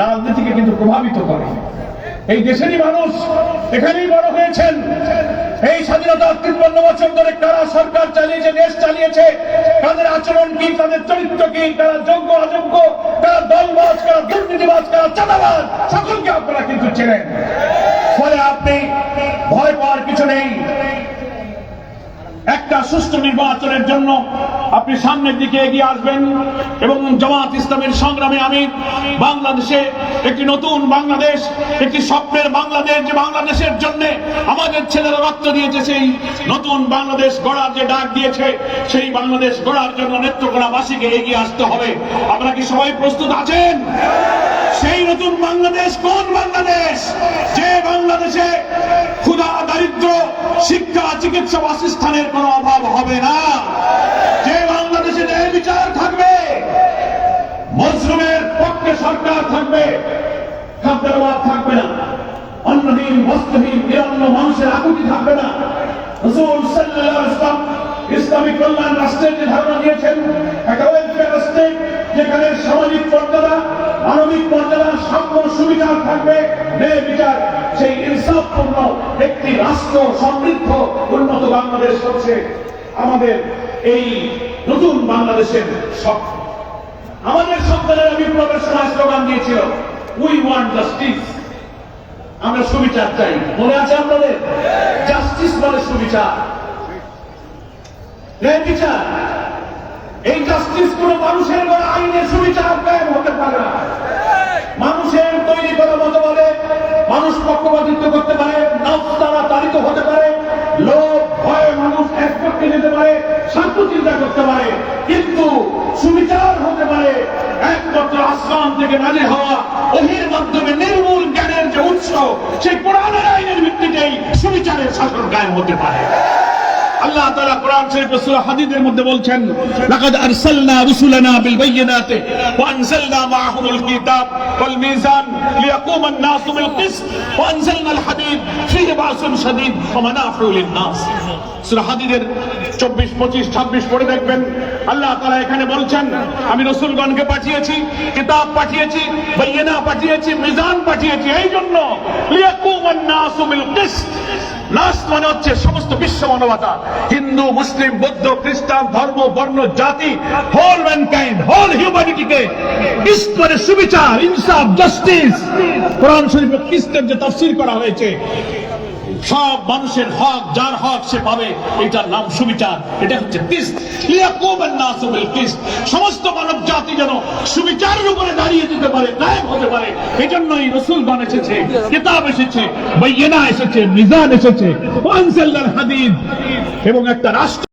রাজনীতিকে কিন্তু প্রভাবিত করে। এই দেশেরই মানুষ এখানেই বড় হয়েছেন। এই স্বাধীনতার তিপ্পান্ন বছর ধরে কারা সরকার চালিয়েছে, দেশ চালিয়েছে, তাদের আচরণ কি, তাদের চরিত্র কি, তারা যোগ্য, অযোগ্য, তারা দলবাজ, কারা দুর্নীতিবাজ, কারা চাঁদাবাজ, সকলকে আপনারা কিন্তু চেনেন। ফলে আপনি ভয় পাওয়ার কিছু নেই। একটা সুষ্ঠু নির্বাচনের জন্য আপনি সামনের দিকে এগিয়ে আসবেন এবং জামাত ইসলামের সংগ্রামে আমি বাংলাদেশে একটি নতুন বাংলাদেশ, একটি স্বপ্নের বাংলাদেশ যে বাংলাদেশের জন্য আমাদের ছেলেরা রক্ত দিয়েছে, সেই নতুন বাংলাদেশ গড়ার যে ডাক দিয়েছে, সেই বাংলাদেশ গড়ার জন্য নেত্রকোনাবাসীকে এগিয়ে আসতে হবে। আপনারা কি সবাই প্রস্তুত আছেন? সেই নতুন বাংলাদেশ কোন বাংলাদেশ? যে বাংলাদেশে চিকিৎসা বাসস্থানের কোনো অভাব হবে না। যে বাংলাদেশে ন্যায় বিচার থাকবে, মজলুমের পক্ষে সরকার থাকবে, খাদ্যের অভাব থাকবে না। অন্নহীন বস্ত্রহীন নিরন্ন মানুষের আকুতি থাকবে না। রসুল ইসলামিক কল্যাণ রাষ্ট্রের যে ধারণা দিয়েছেন, একটা ওয়েলফেয়ার স্টেট যেখানে সামাজিক মর্যাদা, মানবিক মর্যাদা সাম্য সুবিধা থাকবে ন্যায় বিচার সেই ইনসাফপূর্ণ একটি রাষ্ট্র সমৃদ্ধ উন্নত বাংলাদেশ হচ্ছে আমাদের এই নতুন বাংলাদেশের স্বপ্ন। আমাদের সন্তানেরা বিপ্লবের সময় স্লোগান দিয়েছিল উই ওয়ান্ট জাস্টিস আমরা সুবিচার চাই। মনে আছে আপনাদের? জাস্টিস মানে সুবিচার। ন্যায় বিচার পক্ষে যেতে পারে স্বার্থ চিন্তা করতে পারে, কিন্তু সুবিচার হতে পারে। একমাত্র আসমান থেকে নাজে হওয়া ওহির মাধ্যমে নির্মূল জ্ঞানের যে উৎস, সেই কোরআনের আইনের ভিত্তিতেই সুবিচারের শাসন কায়েম হতে পারে। আল্লাহ তাআলা কোরআন শরীফে সূরা হাদীদের মধ্যে বলছেন, লাকাদ আরসালনা রুসুলানা বিল বাইয়িনাতি ওয়া আনজালনা মাআহুমুল কিতাব ওয়াল মিজান লিয়াকুমা আন-নাসু বিল কিসত ওয়া আনজালনা আল হাদীদ ফীহি বাসুন শাদীদ ওয়া মানাফিউ লিন-নাস। সূরা হাদীদের 24 25 26 পড়ে দেখবেন। আল্লাহ তাআলা এখানে বলছেন, আমি রাসূলগণকে পাঠিয়েছি, কিতাব পাঠিয়েছি বাইয়িনা পাঠিয়েছি, মিজান পাঠিয়েছি, এই জন্য মানে হচ্ছে সমস্ত বিশ্ব মানবতা, হিন্দু, মুসলিম, বৌদ্ধ, খ্রিস্টান, ধর্ম, বর্ণ, জাতি হোল ম্যানকাইন্ড হোল হিউম্যানিটিকে ঈশ্বরের সুবিচার, ইনসাফ জাস্টিস কোরআন শরীফে খ্রিস্টের যে তফসির করা হয়েছে সব মানুষের হক, যার হক সে পাবে। এটার নাম সুবিচার। এটা হচ্ছে সমস্ত মানব জাতি যেন সুবিচারের উপরে দাঁড়িয়ে যেতে পারে নায়ক হতে পারে, এজন্যই রসুলগণ এসেছে, কিতাব এসেছে বৈয়েনা এসেছে, মিজান এসেছে। এবং একটা রাষ্ট্র